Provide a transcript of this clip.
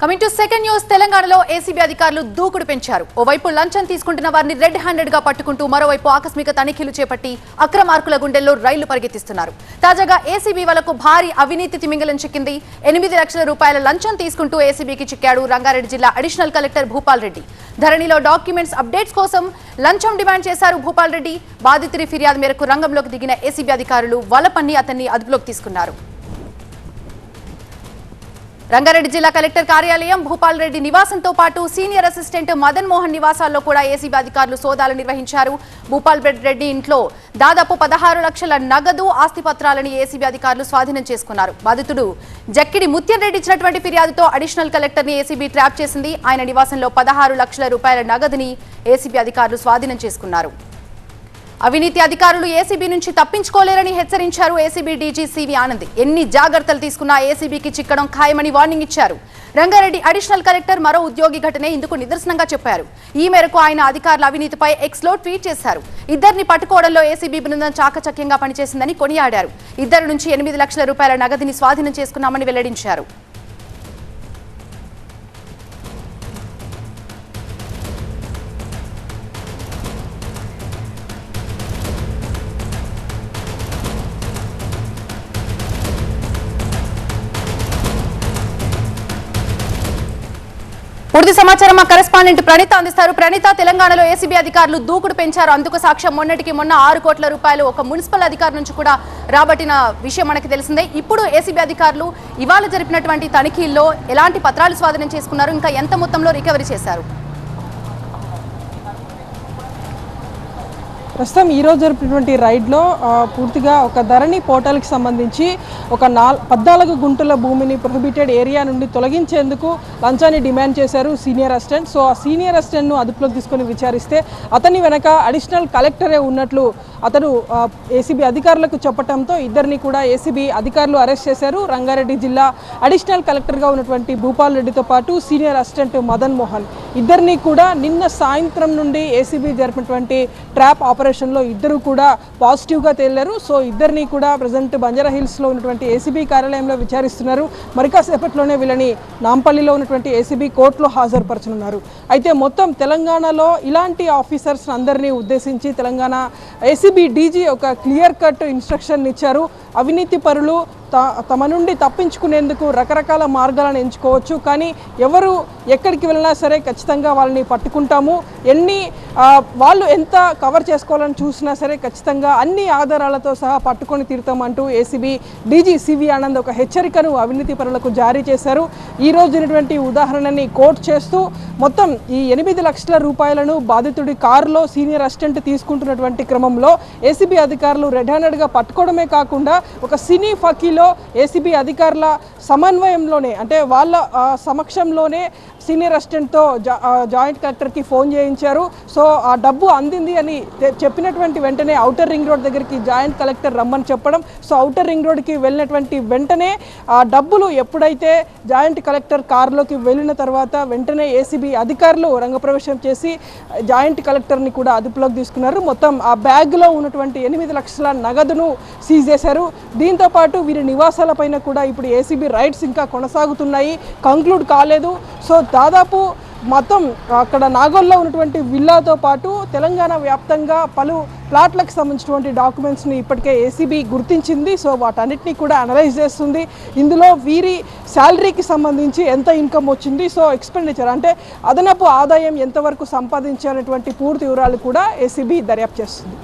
Coming to second news తెలంగాణలో ACB అధికారులు దూకుడు పెంచారు. ఓవైపు లంచం తీసుకుంటున్న వారిని రెడ్ హ్యాండెడ్గా పట్టుకుంటూ మరోవైపు ఆకస్మిక తనిఖీలు చేపట్టి అక్రమార్కుల గుండెల్లో రైళ్ళు పరిగెత్తిస్తున్నారు. తాజాగా ఏసీబీ వాళ్ళకు భారీ అవినీతి తిమింగలం చిక్కింది. ఎనిమిది లక్షల రూపాయల లంచం తీసుకుంటూ ఏసీబీకి చిక్కాడు రంగారెడ్డి జిల్లా అడిషనల్ కలెక్టర్ భూపాల్ రెడ్డి. ధరణిలో డాక్యుమెంట్స్ అప్డేట్స్ కోసం లంచం డిమాండ్ చేశారు భూపాల్ రెడ్డి. బాధితుడి ఫిర్యాదు మేరకు రంగంలోకి దిగిన ఏసీబీ అధికారులు వలపన్ని అతన్ని అదుపులోకి తీసుకున్నారు. రంగారెడ్డి జిల్లా కలెక్టర్ కార్యాలయం భూపాల్ రెడ్డి నివాసంతో పాటు సీనియర్ అసిస్టెంట్ మదన్ మోహన్ నివాసాల్లో కూడా ఏసీబీ అధికారులు సోదాలు నిర్వహించారు. భూపాల్ రెడ్డి ఇంట్లో దాదాపు పదహారు లక్షల నగదు ఆస్తి పత్రాలని ఏసీబీ అధికారులు స్వాధీనం చేసుకున్నారు. బాధితుడు జక్కిడి ముత్యం రెడ్డి ఇచ్చినటువంటి ఫిర్యాదుతో అడిషనల్ కలెక్టర్ని ఏసీబీ ట్రాప్ చేసింది. ఆయన నివాసంలో పదహారు లక్షల రూపాయల నగదుని ఏసీబీ అధికారులు స్వాధీనం చేసుకున్నారు. అవినీతి అధికారులు ఏసీబీ నుంచి తప్పించుకోలేరని హెచ్చరించారు ఏసీబీ డీజీ సివి ఆనంద్. ఎన్ని జాగ్రత్తలు తీసుకున్నా ఏసీబీకి చిక్కడం ఖాయమని వార్నింగ్ ఇచ్చారు. రంగారెడ్డి అడిషనల్ కలెక్టర్ మరో ఉద్యోగి ఘటనే ఇందుకు నిదర్శనంగా చెప్పారు. ఈ మేరకు ఆయన అధికారుల అవినీతిపై ఎక్స్లో ట్వీట్ చేశారు. ఇద్దరిని పట్టుకోవడంలో ఏసీబీ బృందం చాకచక్యంగా పనిచేసిందని కొనియాడారు. ఇద్దరి నుంచి ఎనిమిది లక్షల రూపాయల నగదుని స్వాధీనం చేసుకున్నామని వెల్లడించారు. పూర్తి సమాచారం మా కరెస్పాండెంట్ ప్రణీత అందిస్తారు. ప్రణీత తెలంగాణలో ఏసీబీ అధికారులు దూకుడు పెంచారు. అందుకు సాక్ష్యం మొన్నటికి మొన్న ఆరు కోట్ల రూపాయలు ఒక మున్సిపల్ అధికారి నుంచి కూడా రాబట్టిన విషయం మనకి తెలిసిందే. ఇప్పుడు ఏసీబీ అధికారులు ఇవాళ జరిపినటువంటి తనిఖీల్లో ఎలాంటి పత్రాలు స్వాధీనం చేసుకున్నారు? ఇంకా ఎంత మొత్తంలో రికవరీ చేశారు? ప్రస్తుతం ఈరోజు జరిపినటువంటి రైడ్లో పూర్తిగా ఒక ధరణి పోర్టల్కి సంబంధించి ఒక నాల్ పద్నాలుగు గుంటల భూమిని ప్రొహిబిటెడ్ ఏరియా నుండి తొలగించేందుకు లంచాన్ని డిమాండ్ చేశారు సీనియర్ అసిస్టెంట్. సో ఆ సీనియర్ అసిస్టెంట్ను అదుపులోకి తీసుకొని విచారిస్తే అతని వెనక అడిషనల్ కలెక్టరే ఉన్నట్లు అతను ఏసీబీ అధికారులకు చెప్పడంతో ఇద్దరిని కూడా ఏసీబీ అధికారులు అరెస్ట్ చేశారు. రంగారెడ్డి జిల్లా అడిషనల్ కలెక్టర్గా ఉన్నటువంటి భూపాల్ రెడ్డితో పాటు సీనియర్ అసిస్టెంట్ మదన్ మోహన్. ఇద్దరిని కూడా నిన్న సాయంత్రం నుండి ఏసీబీ జరిపినటువంటి ట్రాప్ ఆపరేషన్లో ఇద్దరు కూడా పాజిటివ్గా తేలారు. సో ఇద్దరిని కూడా ప్రజెంట్ బంజారా హిల్స్లో ఉన్నటువంటి ఏసీబీ కార్యాలయంలో విచారిస్తున్నారు. మరి కాసేపట్లోనే వీళ్ళని నాంపల్లిలో ఉన్నటువంటి ఏసీబీ కోర్టులో హాజరుపరచనున్నారు. అయితే మొత్తం తెలంగాణలో ఇలాంటి ఆఫీసర్స్ అందరినీ ఉద్దేశించి తెలంగాణ ఏసీబీ డీజీ ఒక క్లియర్ కట్ ఇన్స్ట్రక్షన్ ఇచ్చారు. అవినీతి పరులు తమ నుండి తప్పించుకునేందుకు రకరకాల మార్గాలను ఎంచుకోవచ్చు. కానీ ఎవరు ఎక్కడికి వెళ్ళినా సరే ఖచ్చితంగా వాళ్ళని పట్టుకుంటాము. ఎన్ని వాళ్ళు ఎంత కవర్ చేసుకోవాలని చూసినా సరే ఖచ్చితంగా అన్ని ఆధారాలతో సహా పట్టుకొని తీరుతామంటూ ఏసీబీ డీజీ సివి ఆనంద్ ఒక హెచ్చరికను అవినీతి పరులకు జారీ చేశారు. ఈ రోజు ఉదాహరణని కోట్ చేస్తూ మొత్తం ఈ ఎనిమిది లక్షల రూపాయలను బాధితుడి కారులో సీనియర్ అసిస్టెంట్ తీసుకుంటున్నటువంటి క్రమంలో ఏసీబీ అధికారులు రెడ్ హ్యాండెడ్గా పట్టుకోవడమే కాకుండా ఒక సినీ ఫకీల్ ఏసీబీ అధికారుల సమన్వయంలోనే అంటే వాళ్ళ ఆ, సమక్షంలోనే సీనియర్ అసిస్టెంట్తో జా జాయింట్ కలెక్టర్కి ఫోన్ చేయించారు. సో ఆ డబ్బు అందింది అని చెప్పినటువంటి వెంటనే అవుటర్ రింగ్ రోడ్ దగ్గరికి జాయింట్ కలెక్టర్ రమ్మని చెప్పడం. సో అవుటర్ రింగ్ రోడ్కి వెళ్ళినటువంటి వెంటనే ఆ డబ్బులు ఎప్పుడైతే జాయింట్ కలెక్టర్ కారులోకి వెళ్ళిన తర్వాత వెంటనే ఏసీబీ అధికారులు రంగప్రవేశం చేసి జాయింట్ కలెక్టర్ని కూడా అదుపులోకి తీసుకున్నారు. మొత్తం ఆ బ్యాగ్లో ఉన్నటువంటి ఎనిమిది లక్షల నగదును సీజ్ చేశారు. దీంతో పాటు వీరి నివాసాలపైన కూడా ఇప్పుడు ఏసీబీ రైడ్స్ ఇంకా కొనసాగుతున్నాయి. కంక్లూడ్ కాలేదు. సో దాదాపు మొత్తం అక్కడ నాగోల్లో ఉన్నటువంటి విల్లాతో పాటు తెలంగాణ వ్యాప్తంగా పలు ప్లాట్లకు సంబంధించినటువంటి డాక్యుమెంట్స్ని ఇప్పటికే ఏసీబీ గుర్తించింది. సో వాటన్నిటినీ కూడా అనలైజ్ చేస్తుంది. ఇందులో వీరి శాలరీకి సంబంధించి ఎంత ఇన్కమ్ వచ్చింది. సో ఎక్స్పెండిచర్ అంటే అదనపు ఆదాయం ఎంతవరకు సంపాదించారనేటువంటి పూర్తి వివరాలు కూడా ఏసీబీ దర్యాప్తు చేస్తుంది.